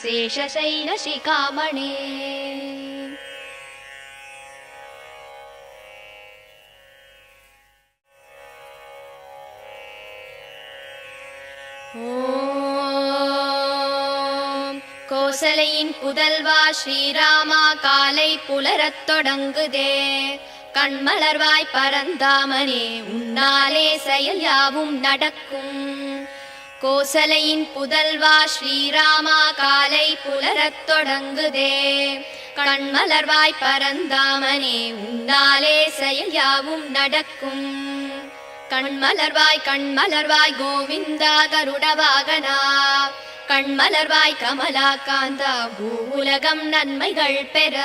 शेषशैलशिखामणे ஓம் கோசலையின் புதல்வா ஸ்ரீராமா காலை புலரத் தொடங்குதே கண்மலர்வாய் பரந்தாமனே உன்னாலே செயல் யாவும் நடக்கும் கோசலையின் புதல்வா ஸ்ரீராமா காலை புலரத் தொடங்குதே. கண்மலர்வாய் பரந்தாமனே உன்னாலே செயல் யாவும் நடக்கும். கண்மலர்வாய் கண்மலர்வாய் கோவிந்தா கருடவாகனா. கண்மலர்வாய் கமலா காந்தா பூ உலகம் நன்மைகள் பெற.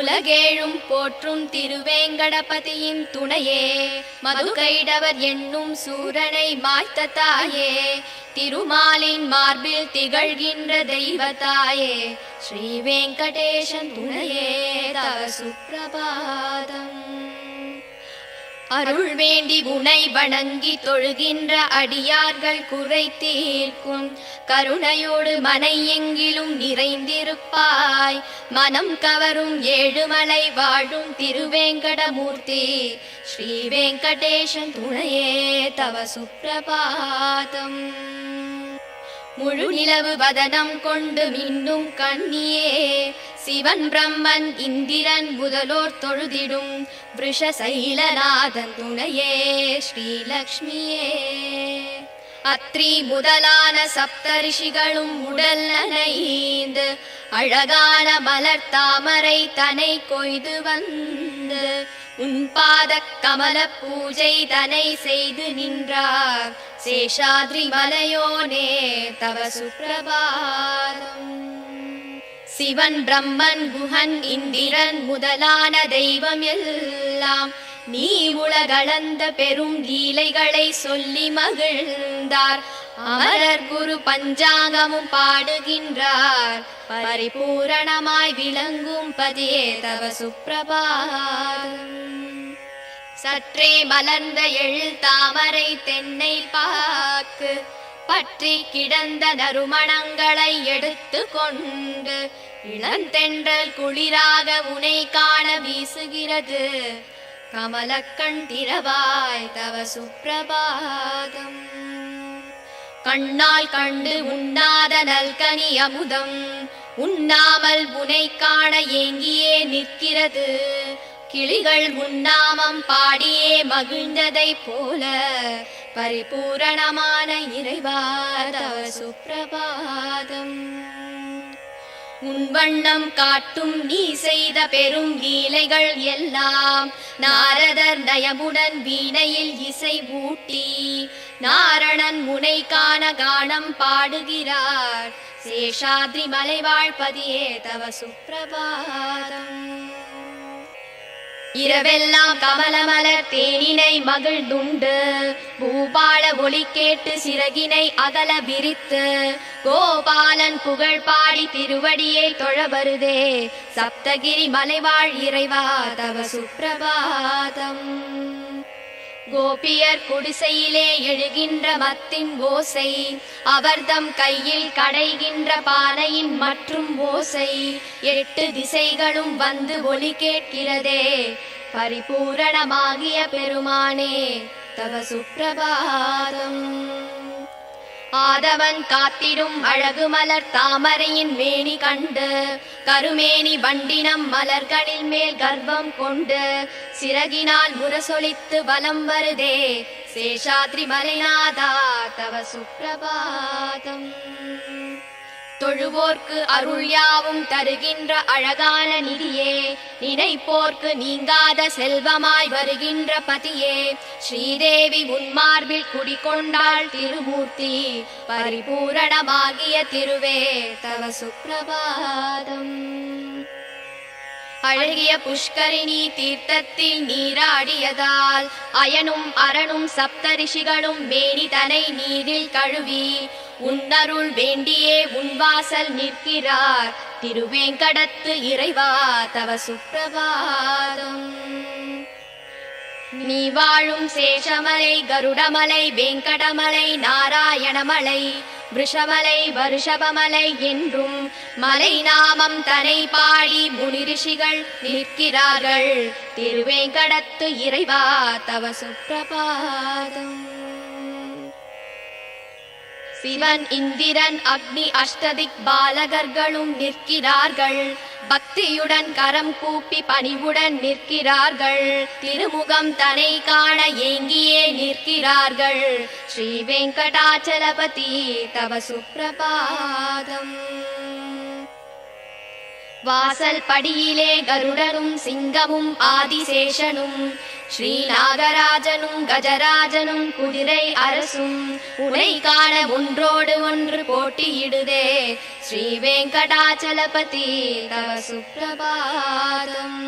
உலகேழும் போற்றும் திருவேங்கடபதியின் துணையே. மதுகைடவர் என்னும் சூரனை மாய்த்த தாயே. திருமாலின் மார்பில் திகழ்கின்ற தெய்வ தாயே ஸ்ரீ வெங்கடேசன் துணையே. தவ சுப்பிரபாதம். அருள் வேண்டி உனை வணங்கி தொழுகின்ற அடியார்கள் குறை தீர்க்கும் கருணையோடு மனை எங்கிலும் நிறைந்திருப்பாய். மனம் கவரும் ஏழுமலை வாழும் திருவேங்கடமூர்த்தி. ஸ்ரீ வெங்கடேசன் துணையே தவ சுப்பிரபாதம். முழு நிலவு வதனம் கொண்டு மீண்டும் கண்ணியே. சிவன் பிரம்மன் இந்திரன் முதலோர் தொழுதிடும் விஷசைலநாதன் துணையே ஸ்ரீலக்ஷ்மியே. அத்ரி முதலான சப்தரிஷிகளும் உடல் நனைந்து அழகான மலர் தாமரை தனை கொய்து வந்து உன் பாத கமல பூஜை தனை செய்து நின்றார். சேஷாத்ரி மலையோனே தவ சுப்பிரபாதம் சிவன் பிரம்மன் குஹன் இந்திரன் முதலான தெய்வம் எல்லாம். நீ உலகளந்த பெரும் லீலைகளை சொல்லி மகிழ்ந்தார். அமரர் குரு பஞ்சாங்கமும் பாடுகின்றார். பரிபூரணமாய் விளங்கும் பதியே தவ சுப்பிரபாதம் சற்றே மலர்ந்த எழில் தாமரை தென்னை பாக்கு. பற்றி கிடந்த நறுமணங்களை எடுத்து கொண்டு இளந்தென்றல் குளிராக உனை காண வீசுகிறது. கமலக்கண் திரவாய் தவ சுப்பிரபாதம். கண்ணால் கண்டு உண்ணாத நல்கனி அமுதம். உண்ணாமல் உனை காண ஏங்கியே நிற்கிறது. கிளிகள் உண்ணாமம் பாடியே மகிழ்ந்ததைப் போல பரிபூரணமான இறைவா சுப்பிரபாதம் உன் வண்ணம் காட்டும் நீ செய்த பெரும் லீலைகள் எல்லாம் நாரதர் நயமுடன் வீணையில் இசை ஊட்டி நாரணன் முனை காண கானம் பாடுகிறார். சேஷாத்ரி மலைவாழ்பதியே தவ சுப்பிரபாதம் இரவெல்லாம் கமலமலர் தேனினை மகிழ்ந்துண்டு. பூபால ஒளி கேட்டு சிறகினை அகல விரித்து. கோபாலன் புகழ் பாடி திருவடியை தொழ வருதே. சப்தகிரி மலைவாழ் இறைவா தவ சுப்பிரபாதம் கோபியர் குடிசையிலே எழுகின்ற மத்தின் ஓசை அவர்தம் கையில் கடைகின்ற பானையின் மற்றும் ஓசை. எட்டு திசைகளும் வந்து ஒளி கேட்கிறதே பரிபூரணமாகிய பெருமானே தவ சுப்பிரபாதம் ஆதவன் காத்திடும் அழகு மலர் தாமரையின் மேனி கண்டு கருமேனி வண்டினம் மலர்களில் மேல் கர்ப்பம் கொண்டு சிறகினால் முரசொலித்து வலம் வருதே சேஷாத்ரி மலைநாதா தவ சுப்பிரபாதம். தொழுவோர்க்கு அருள் யாவும் தருகின்ற அழகான நிதியே. நினைப்போர்க்கு நீங்காத செல்வமாய் வருகின்ற பதியே. ஸ்ரீதேவி உன்மார்பில் குடிகொண்டாள் திருமூர்த்தி. பரிபூரணமாகிய திருவே தவ சுப்பிரபாதம். அழகிய புஷ்கரிணி தீர்த்தத்தில் நீராடியதால் அயனும் அரணும் சப்தரிஷிகளும் மேனி தனை நீரில் கழுவி உன்னருள் வேண்டியே உன் வாசல் நிற்கிறார். திருவேங்கடத்து இறைவா தவ சுப்பிரபாதம். நீ வாழும் சேஷமலை கருடமலை வெங்கடமலை நாராயணமலை விஷமலை வருஷபமலை என்றும் மலை நாமம் தனை பாடி முனி ரிஷிகள் நிற்கிறார்கள். திருவேங்கடத்து இறைவா தவ சுப்பிரபாதம். சிவன் இந்திரன் அக்னி அஷ்டதிக் பாலகர்களும் நிற்கிறார்கள். பக்தியுடன் கரம் கூப்பி பணிவுடன் நிற்கிறார்கள். திருமுகம் தனை காண ஏங்கியே நிற்கிறார்கள். ஸ்ரீ வெங்கடாச்சலபதி தவ சுப்பிரபாதம். வாசல் படியிலே கருடனும் சிங்கமும் ஆதிசேஷனும் ஸ்ரீநாகராஜனும் கஜராஜனும் குதிரை அரசும் உனை காண ஒன்றோடு ஒன்று போட்டியிடுதே ஸ்ரீ வெங்கடாச்சலபதி தவ சுப்பிரபாதம்.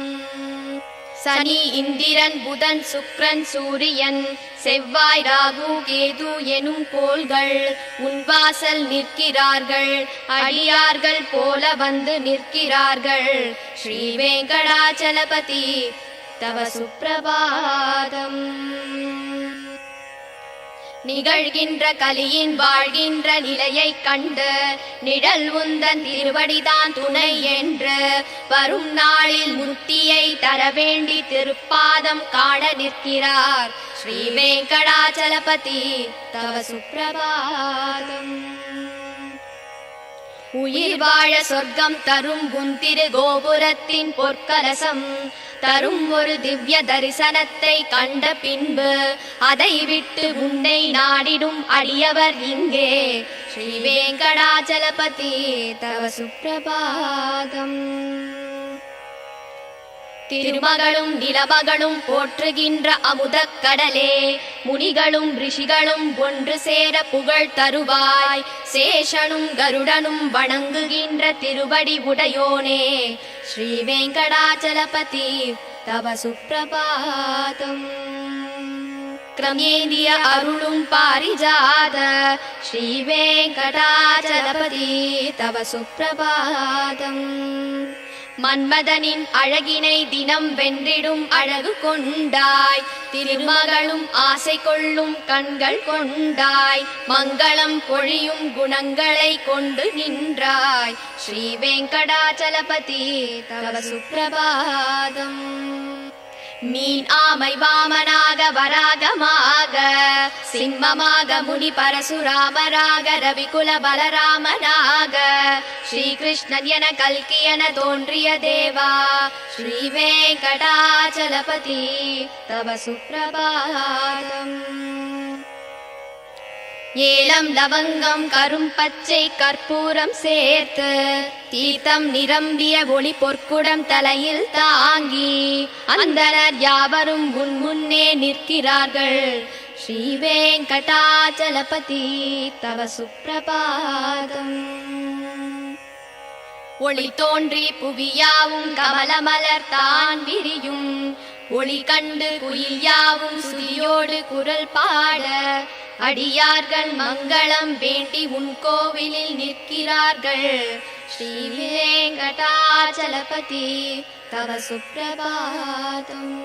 சனி இந்திரன் புதன் சுக்ரன் சூரியன். செவ்வாய் ராகு கேது எனும் கோள்கள் உன் வாசல் நிற்கிறார்கள். அடியார்கள் போல வந்து நிற்கிறார்கள். ஸ்ரீ வெங்கடாச்சலபதி தவ சுப்பிரபாதம். நிகழ்கின்ற கலியின் வாழ்கின்ற நிலையைக் கண்டு நிழல் உந்தன் திருவடிதான் துணை என்று வரும் நாளில் முத்தியை தர வேண்டி திருப்பாதம் காண நிற்கிறார் ஸ்ரீ வெங்கடாச்சலபதி தவ சுப்பிரபாதம் உயிர் வாழ சொர்க்கம் தரும் குந்திரு கோபுரத்தின் பொற்கலசம். தரும் ஒரு திவ்ய தரிசனத்தை கண்ட பின்பு அதை விட்டு உன்னை நாடிடும் அடியவர் இங்கே. ஸ்ரீ வெங்கடாச்சலபதி தவ சுப்பிரபாதம் திருமகளும் நிலமகளும் போற்றுகின்ற அமுதக் கடலே. முனிகளும் ரிஷிகளும் ஒன்று சேர புகழ் தருவாய். சேஷனும் கருடனும் வணங்குகின்ற திருவடி உடையோனே. ஸ்ரீ வெங்கடாச்சலபதி தவ சுப்பிரபாதம் கிரமேந்திய அருளும் பாரிஜாத ஸ்ரீ வெங்கடாச்சலபதி தவ சுப்பிரபாதம் மன்மதனின் அழகினை தினம் வென்றிடும் அழகு கொண்டாய். திருமகளும் ஆசை கொள்ளும் கண்கள் கொண்டாய். மங்களம் பொழியும் குணங்களை கொண்டு நின்றாய். ஸ்ரீ வெங்கடாச்சலபதி தவ சுப்பிரபாதம். மீன் ஆமை வாமனாக வராகமாக சிம்மமாக முனி பரசுராமராக ரவிகுல பலராமனாக ஸ்ரீகிருஷ்ணன் என கல்கி என தோன்றிய தேவா ஸ்ரீ வெங்கடாச்சலபதி தவ சுப்பிரபாதம் ஏலம் லவங்கம் கரும் பச்சை கற்பூரம் சேர்த்து தீர்த்தம் நிரம்பிய ஒளி பொற்குடம் தலையில் தாங்கி அந்தனர் யாவரும் உன் முன்னே நிற்கிறார்கள். ஸ்ரீ வெங்கடாச்சலபதி தவ சுப்பிரபாதம். ஒளி தோன்றி புவியாவும் கமலமலர் தான் விரியும். ஒளி கண்டு குயில் யாவும் சுதியோடு குரல் பாட அடியார்கள் மங்களம் வேண்டி உன் கோவிலில் நிற்கிறார்கள் ஸ்ரீ வெங்கடாச்சலபதி தவ சுப்பிரபாதம்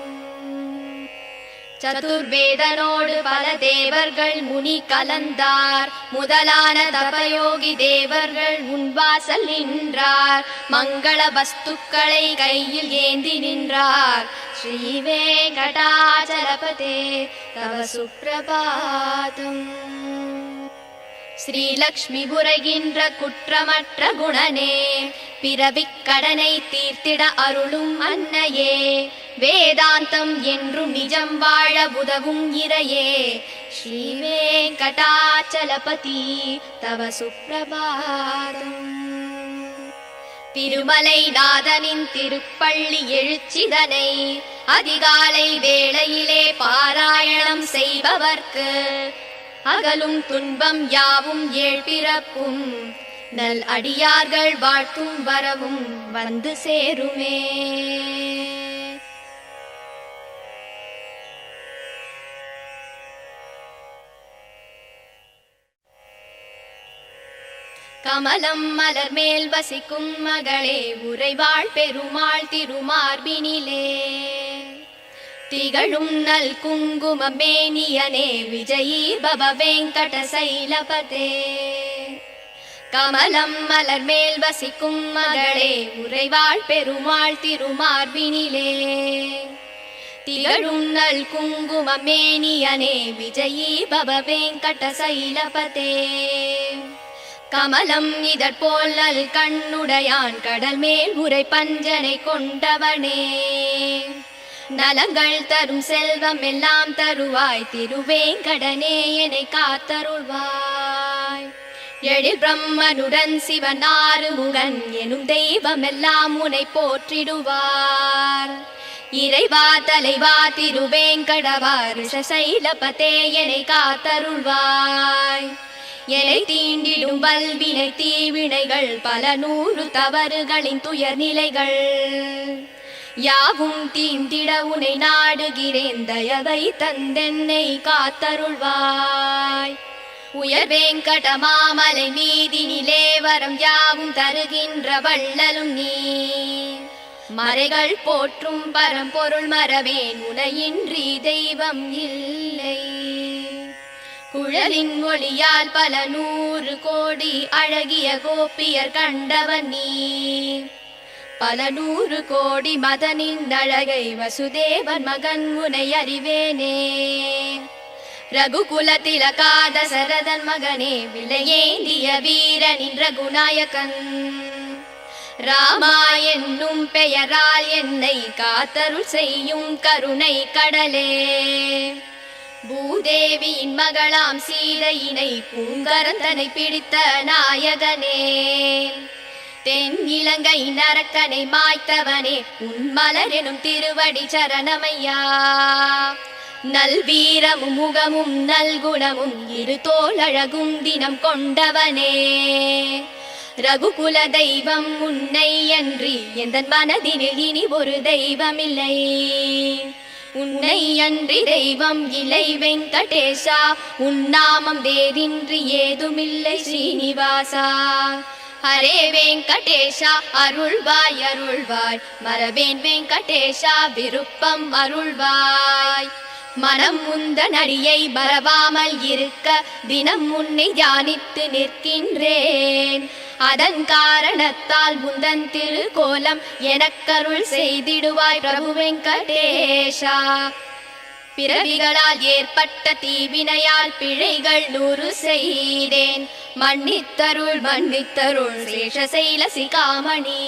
சதுர்வேதனோடு பல தேவர்கள் முனி கலந்தார். முதலான தபயோகி தேவர்கள் முன்வாசல் நின்றார். மங்கள வஸ்துக்களை கையில் ஏந்தி நின்றார். ஸ்ரீவே தவ சுப்பிரபாதம் ஸ்ரீலக்ஷ்மி புரைகின்ற குற்றமற்ற குணனே பிறவிக் கடனை தீர்த்திட அருளும் அன்னையே. வேதாந்தம் என்றும் நிஜம் வாழ உதவும் இறையே. ஸ்ரீ தவ சுப்பிரபாதம். திருமலை நாதனின் திருப்பள்ளி எழுச்சிதனை அதிகாலை வேளையிலே பாராயணம் செய்பவர்க்கு அகலும் துன்பம் யாவும் ஏழ்பிறப்பும் நல் அடியார்கள் வாழ்த்தும் வரவும் வந்து சேருமே. கமலம் மலர் மேல் வசிக்கும் மகளே உறைவாள் பெருமாள் திருமார்பினிலே. திகழும் நல் குங்கும மேனியனே விஜயீ பவ வெங்கட சைலபதே. கமலம் மலர் மேல் வசிக்கும் மகளே உறைவாள் பெருமாள் திருமார்பினிலே. திகழும் நல் குங்கும மேனியனே விஜயீ பவ வெங்கட சைலபதே கமலம் இதற்போல் நல் கண்ணுடையான் கடல் மேல் உரை பஞ்சனை கொண்டவனே. நலங்கள் தரும் செல்வம் எல்லாம் தருவாய் திருவேங்கடனே என்னை காத்தருள்வாய். எழில் பிரம்மனுடன் சிவன் ஆறுமுகன் எனும் தெய்வம் எல்லாம் உனை போற்றிடுவார். இறைவா தலைவா திருவேங்கடவா ரிஷசைலபதே என்னை காத்தருள்வாய். எலை தீண்டிடும் வல்வினை தீவினைகள் பல நூறு தவறுகளின் துயர் நிலைகள் யாவும் தீந்திட உனை நாடுகிறேன் தயவை தந்தென்னை காத்தருள்வாய். உயர் வேங்கட மாமலை மீதினிலே வரம் யாவும் தருகின்ற வள்ளலும் நீ. மறைகள் போற்றும் பரம்பொருள் மரவேன் உனையின்றி தெய்வம் இல்லை. குழலின் ஒளியால் பல நூறு கோடி அழகிய கோப்பியர் கண்டவன் நீ. பல நூறு கோடி மதனின் அழகை வசுதேவன் மகன் உனை அறிவேனே. ரகுகுல திலகாத சரதன் மகனே விலையேந்திய வீரனின் ரகுநாயகன் ராமா என்னும் பெயரால் என்னை காத்தருள் செய்யும் கருணை கடலே. பூதேவியின் மகளாம் சீதையினை பூங்கரந்தனை பிடித்த நாயகனே. தென் இலங்கை நரக்கனை மாய்த்தவனே உன் மலர் எனும் திருவடி சரணமையா. நல்வீரமும் முகமும் நல்குணமும் இரு தோளழகும் தினம் கொண்டவனே. ரகுகுல தெய்வம் உன்னை அன்றி எந்த மனதினில் இனி ஒரு தெய்வமில்லை. உன்னை அன்றி தெய்வம் இலை வெங்கடேஷா உன்னாமம் வேறின்றி ஏதுமில்லை ஸ்ரீனிவாசா ஹரே வெங்கடேஷா அருள்வாய் அருள்வாய். மரபேன் வெங்கடேஷா விருப்பம் அருள்வாய். மனம் முந்த நடியை மறவாமல் இருக்க தினம் உன்னை தியானித்து நிற்கின்றேன். அதன் காரணத்தால் முந்தன் திருக்கோலம் எனக்கருள் செய்திடுவாய் பிரபு வெங்கடேஷா. பிறவிகளால் ஏற்பட்ட தீவினையால் பிழைகள் நூறு செய்தேன். மன்னித்தருள் மன்னித்தருள் சேஷசைல சிகாமணி.